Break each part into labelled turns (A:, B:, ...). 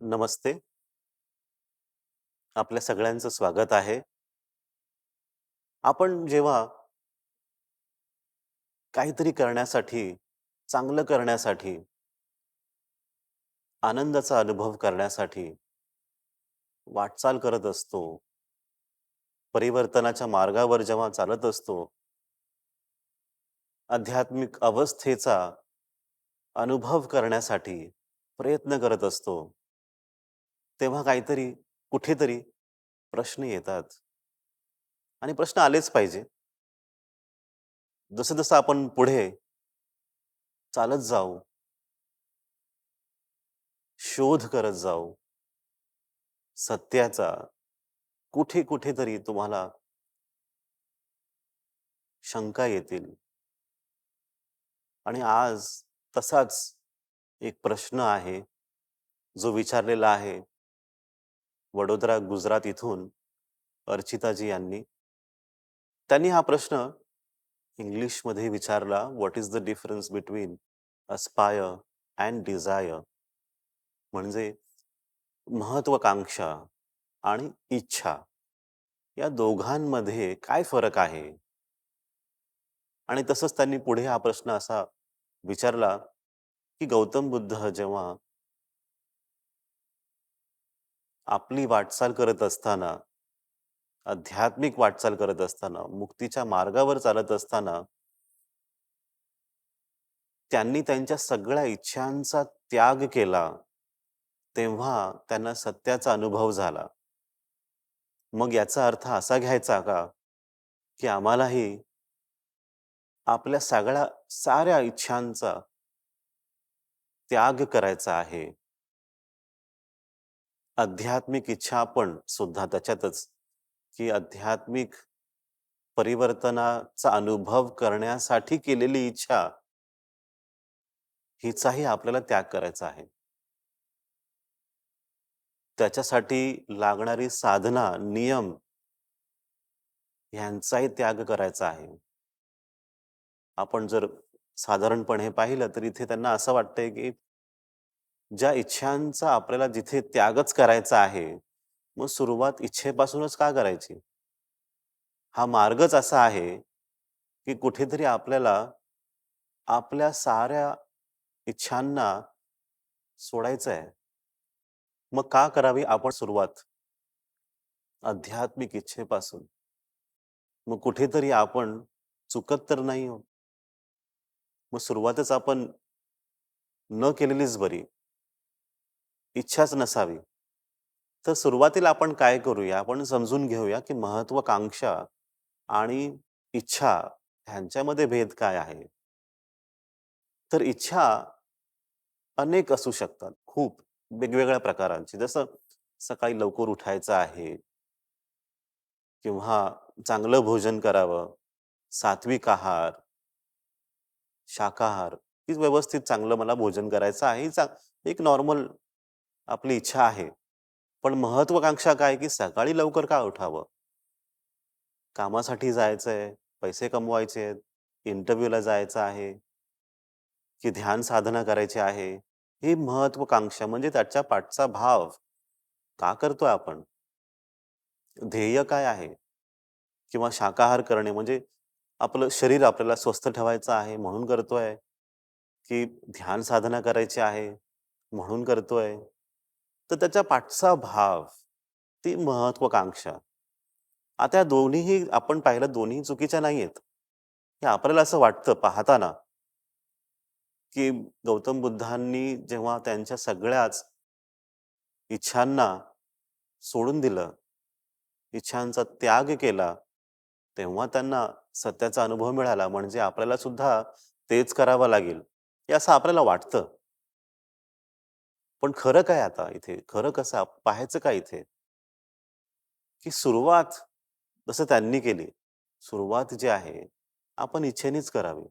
A: नमस्ते. आपल्या सगळ्यांचं स्वागत आहे. आपण जेव्हा काहीतरी करण्यासाठी, चांगलं करण्यासाठी आनंदाचा अनुभव करण्यासाठी वाटचाल करत असतो. परिवर्तनाच्या मार्गावर जेव्हा चालत असतो आध्यात्मिक अवस्थेचा अनुभव करण्यासाठी प्रयत्न करत असतो. तेव्हा काहीतरी, कुठेतरी प्रश्न येतात. आणि प्रश्न आलेच पाहिजे. जसं-जसं आपण पुढे चालत जाऊ शोध करत जाऊ सत्याचा, कुठे-कुठेतरी तुम्हाला शंका येतील. आणि आज तसाच एक प्रश्न आहे, जो विचारलेला आहे वडोदरा, गुजरात इथून अर्चिताजी यांनी. त्यांनी हा प्रश्न इंग्लिशमध्ये विचारला, "what is the difference between aspire and desire?" म्हणजे महत्वाकांक्षा आणि इच्छा या दोघांमध्ये काय फरक आहे? आणि तसंच त्यांनी पुढे हा प्रश्न असा विचारला, की गौतम बुद्ध जेव्हा आपली वाटचाल करत असताना, आध्यात्मिक वाटचाल करत असताना, मुक्तीच्या मार्गावर चालत असताना त्यांनी त्यांच्या सगळ्या इच्छांचा त्याग केला, तेव्हा त्यांना सत्याचा अनुभव झाला. मग याचा अर्थ असा घ्यायचा का, की आम्हालाही आपल्या सगळ्या साऱ्या इच्छांचा त्याग करायचा आहे. आध्यात्मिक इच्छा आपण सुद्धा त्याच्यातच, की आध्यात्मिक परिवर्तनाचा अनुभव करण्यासाठी केलेली इच्छा हिचाही आपल्याला त्याग करायचा आहे. त्याच्यासाठी लागणारी साधना, नियम ह्यांचाही त्याग करायचा आहे. आपण जर साधारणपणे पाहिलं तर इथे त्यांना असं वाटतंय, की ज्या इच्छांचा आपल्याला जिथे त्यागच करायचा आहे, मग सुरुवात इच्छेपासूनच का करायची? हा मार्गच असा आहे, की कुठेतरी आपल्याला आपल्या साऱ्या इच्छांना सोडायचं आहे. मग का करावी आपण सुरुवात? आध्यात्मिक इच्छेपासून. मग कुठेतरी आपण चुकत तर नाही आहोत? मग सुरुवातच आपण न केलेलीच बरी. इच्छाच नसावी. तर सुरुवातीला आपण काय करूया, आपण समजून घेऊया, की महत्वाकांक्षा आणि इच्छा ह्यांच्यामध्ये भेद काय आहे? तर इच्छा अनेक असू शकतात, खूप वेगवेगळ्या प्रकारांची. जसं सकाळी लवकर उठायचं आहे किंवा चांगलं भोजन करावं, सात्विक आहार शाकाहार, की व्यवस्थित चांगलं मला भोजन करायचं आहे. चा एक नॉर्मल आपली इच्छा आहे. पण महत्वाकांक्षा काय, की सकाळी लवकर का उठावं? कामासाठी जायचंय, पैसे कमवायचे आहेत, इंटरव्ह्यूला जायचं आहे, की ध्यान साधना करायची आहे. ही महत्वाकांक्षा म्हणजे त्याच्या पाठचा भाव. का करतोय आपण? ध्येय काय आहे? किंवा शाकाहार करणे म्हणजे आपलं शरीर आपल्याला स्वस्थ ठेवायचं आहे म्हणून करतोय, की ध्यान साधना करायची आहे म्हणून करतोय? तर त्याच्या पाठचा भाव, ती महत्वाकांक्षा. आता या दोन्हीही आपण पाहिलं दोन्ही चुकीच्या नाहीयेत. हे आपल्याला असं वाटतं पाहताना, की गौतम बुद्धांनी जेव्हा त्यांच्या सगळ्याच इच्छांना सोडून दिलं, इच्छांचा त्याग केला, तेव्हा त्यांना सत्याचा अनुभव मिळाला. म्हणजे आपल्याला सुद्धा तेच करावं लागेल, हे असं आपल्याला वाटतं. पण खरं काय आता इथे? खरं कसं पाहायचं काय इथे? की सुरुवात जसं त्यांनी केली. सुरुवात जी आहे, आपण इच्छेनेच करावी.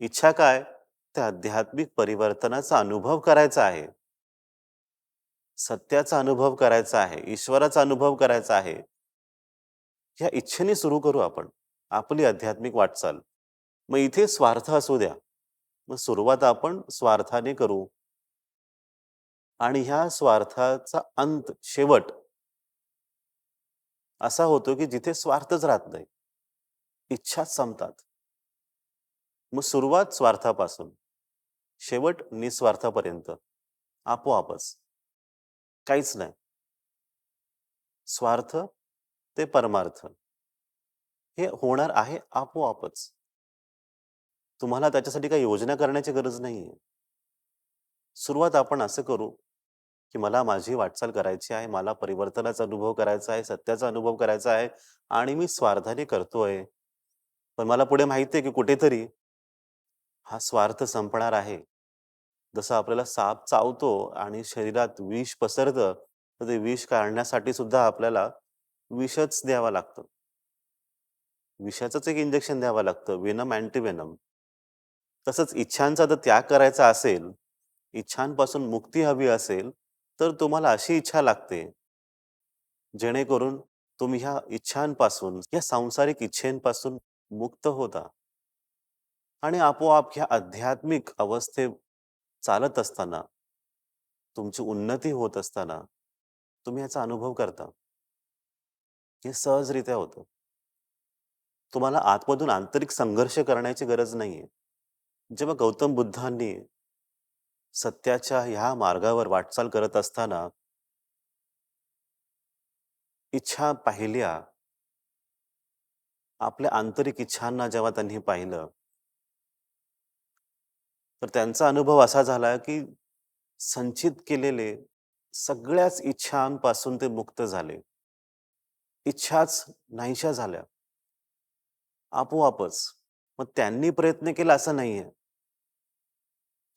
A: इच्छा काय? त्या आध्यात्मिक परिवर्तनाचा अनुभव करायचा आहे. सत्याचा अनुभव करायचा आहे, ईश्वराचा अनुभव करायचा आहे. ह्या इच्छेने सुरू करू आपण, आपली आध्यात्मिक वाटचाल. मग इथे स्वार्थ असू द्या. मग सुरुवात आपण स्वार्थाने करू. आणि ह्या स्वार्थाचा अंत शेवट असा होतो की जिथे स्वार्थच राहत नाही इच्छाच संपतात. मग सुरुवात स्वार्थापासून शेवट निस्वार्थापर्यंत आपोआपच. काहीच नाही. स्वार्थ ते परमार्थ हे होणार आहे आपोआपच. तुम्हाला त्याच्यासाठी काही योजना करण्याची गरज नाहीये. सुरुवात आपण असं करू की मला माझी वाटचाल करायची आहे मला परिवर्तनाचा अनुभव करायचा आहे सत्याचा अनुभव करायचा आहे आणि मी स्वार्थाने करतोय. पण मला पुढे माहिती आहे की कुठेतरी हा स्वार्थ संपणार आहे. जसं आपल्याला साप चावतो आणि शरीरात विष पसरतं तर ते विष काढण्यासाठी सुद्धा आपल्याला विषच द्यावा लागतं. विषाचंच एक इंजेक्शन द्यावं लागतं वेनम अँटीवेनम तसंच इच्छांचा जर त्याग करायचा असेल इच्छांपासून मुक्ती हवी असेल तर तुम्हाला अशी इच्छा लागते जेणेकरून तुम्ही ह्या इच्छांपासून या सांसारिक इच्छेपासून मुक्त होता. आणि आपोआप ह्या आध्यात्मिक अवस्थे चालत असताना तुमची उन्नती होत असताना तुम्ही याचा अनुभव करता. हे सहजरित्या होतं. तुम्हाला आतमधून आंतरिक संघर्ष करण्याची गरज नाहीये. जेव्हा गौतम बुद्धांनी सत्याच्या ह्या मार्गावर वाटचाल करत असताना इच्छा पाहिल्या. आपल्या आंतरिक इच्छांना जेव्हा त्यांनी पाहिलं. तर त्यांचा अनुभव असा झाला की संचित केलेले सगळ्याच इच्छांपासून ते मुक्त झाले. इच्छाच नाहीशा झाल्या. आपोआपच. मग त्यांनी प्रयत्न केला असं नाहीये.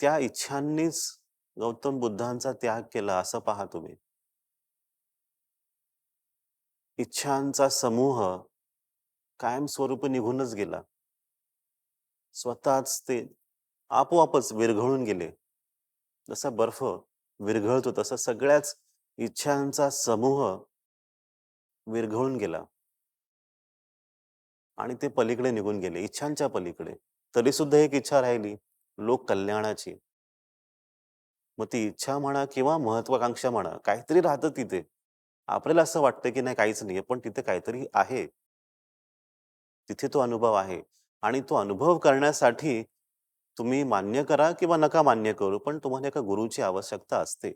A: त्या इच्छांनीच गौतम बुद्धांचा त्याग केला असं पहा तुम्ही. इच्छांचा समूह कायमस्वरूपी निघूनच गेला. स्वतःच ते आपोआपच विरघळून गेले. जसा बर्फ विरघळतो तसा सगळ्याच इच्छांचा समूह विरघळून गेला. आणि ते पलीकडे निघून गेले इच्छांच्या पलीकडे. तरी सुद्धा एक इच्छा राहिली. लोक कल्याणाची मग ती इच्छा म्हणा किंवा महत्वाकांक्षा म्हणा काहीतरी राहतं तिथे. आपल्याला असं वाटतं की नाही काहीच नाही पण तिथे काहीतरी आहे. तिथे तो अनुभव आहे. आणि तो अनुभव करण्यासाठी तुम्ही मान्य करा किंवा नका मान्य करू पण तुम्हाला एका गुरुची आवश्यकता असते.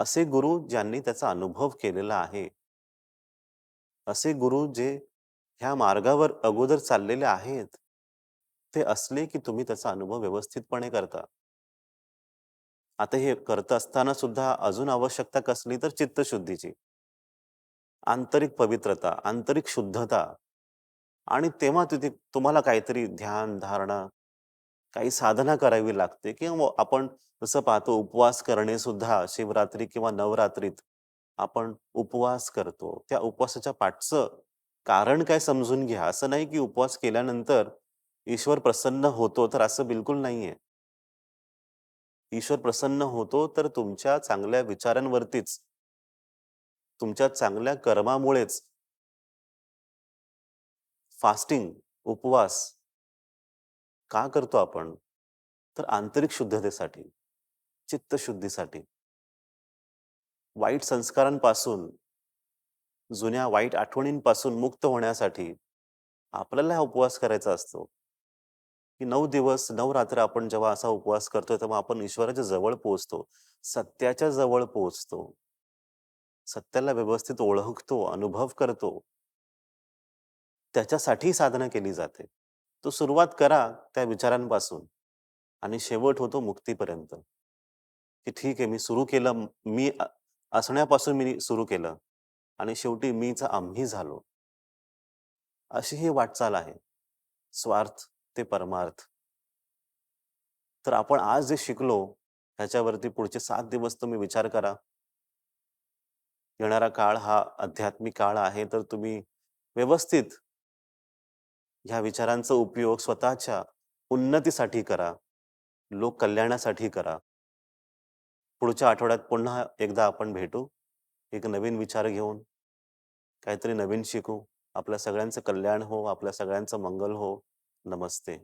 A: असे गुरु ज्यांनी त्याचा अनुभव केलेला आहे. असे गुरु जे ह्या मार्गावर अगोदर चाललेले आहेत ते असले की तुम्ही त्याचा अनुभव व्यवस्थितपणे करता. आता हे करत असताना सुद्धा अजून आवश्यकता कसली तर चित्तशुद्धीची. आंतरिक पवित्रता आंतरिक शुद्धता. आणि तेव्हा तिथे तुम्हाला काहीतरी ध्यान धारणा काही साधना करावी लागते किंवा आपण जसं पाहतो उपवास करणे सुद्धा शिवरात्री किंवा नवरात्रीत आपण उपवास करतो. त्या उपवासाच्या पाठचं कारण काय समजून घ्या. असं नाही की उपवास केल्यानंतर ईश्वर प्रसन्न होतो तर असं बिलकुल नाहीये. ईश्वर प्रसन्न होतो तर तुमच्या चांगल्या विचारांवरतीच तुमच्या चांगल्या कर्मामुळेच. फास्टिंग उपवास का करतो आपण? तर आंतरिक शुद्धतेसाठी चित्तशुद्धीसाठी. वाईट संस्कारांपासून जुन्या वाईट आठवणींपासून मुक्त होण्यासाठी आपल्याला हा उपवास करायचा असतो. की नऊ दिवस नऊ रात्र आपण जेव्हा असा उपवास करतो तेव्हा आपण ईश्वराच्या जवळ पोहोचतो. सत्याच्या जवळ पोहोचतो. सत्याला व्यवस्थित ओळखतो अनुभव करतो. त्याच्यासाठी साधना केली जाते. तो सुरुवात करा त्या विचारांपासून आणि शेवट होतो मुक्तीपर्यंत. की ठीक आहे मी सुरू केलं मी असण्यापासून मी सुरू केलं आणि शेवटी मीच आम्ही झालो. अशी ही वाटचाल आहे. स्वार्थ ते परमार्थ. तर आपण आज जे शिकलो ह्याच्यावरती पुढचे सात दिवस तुम्ही विचार करा. येणारा काळ हा आध्यात्मिक काळ आहे तर तुम्ही व्यवस्थित ह्या विचारांचा उपयोग स्वतःच्या उन्नतीसाठी करा. लोक कल्याणासाठी करा. पुढच्या आठवड्यात पुन्हा एकदा आपण भेटू. एक नवीन विचार घेऊन काहीतरी नवीन शिकू. आपल्या सगळ्यांचं कल्याण हो आपल्या सगळ्यांचं मंगल हो. नमस्ते.